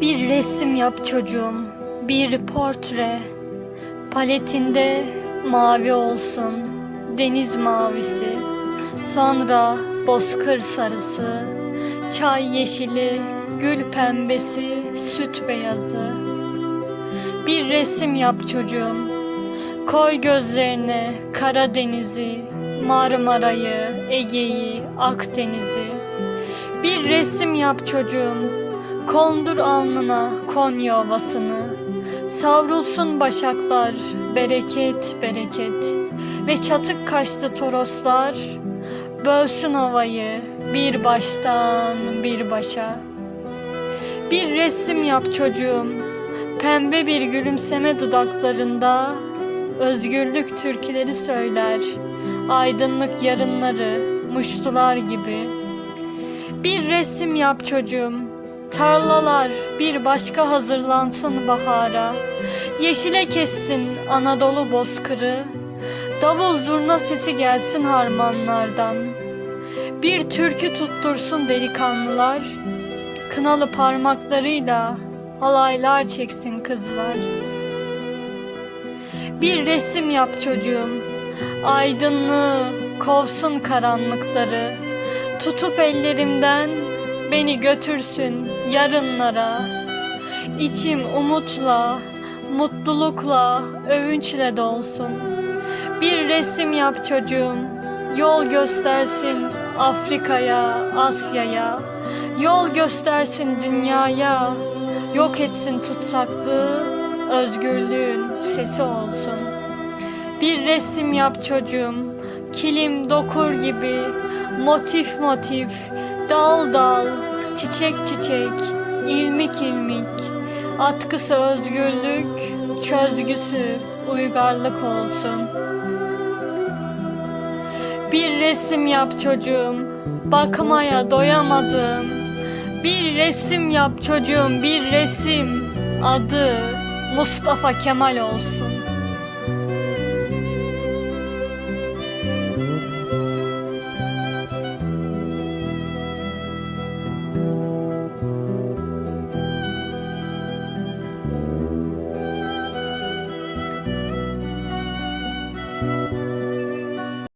Bir resim yap çocuğum, bir portre. Paletinde mavi olsun, deniz mavisi. Sonra bozkır sarısı, çay yeşili, gül pembesi, süt beyazı. Bir resim yap çocuğum. Koy gözlerine Karadeniz'i, Marmara'yı, Ege'yi, Akdeniz'i. Bir resim yap çocuğum. Kondur alnına Konya ovasını. Savrulsun başaklar, bereket bereket. Ve çatık kaşlı toroslar, bölsün ovayı bir baştan bir başa. Bir resim yap çocuğum, pembe bir gülümseme dudaklarında, özgürlük türküleri söyler, aydınlık yarınları muştular gibi. Bir resim yap çocuğum, tarlalar bir başka hazırlansın bahara, yeşile kessin Anadolu bozkırı, davul zurna sesi gelsin harmanlardan. Bir türkü tuttursun delikanlılar, kınalı parmaklarıyla halaylar çeksin kızlar. Bir resim yap çocuğum, aydınlığı kovsun karanlıkları. Tutup ellerimden beni götürsün yarınlara. İçim umutla, mutlulukla, övünçle dolsun. Bir resim yap çocuğum, yol göstersin Afrika'ya, Asya'ya. Yol göstersin dünyaya, yok etsin tutsaklığı, özgürlüğün sesi olsun. Bir resim yap çocuğum, kilim dokur gibi, motif motif, dal dal, çiçek çiçek, ilmik ilmik. Atkısı özgürlük, çözgüsü uygarlık olsun. Bir resim yap çocuğum, bakmaya doyamadım. Bir resim yap çocuğum, bir resim. Adı Mustafa Kemal olsun.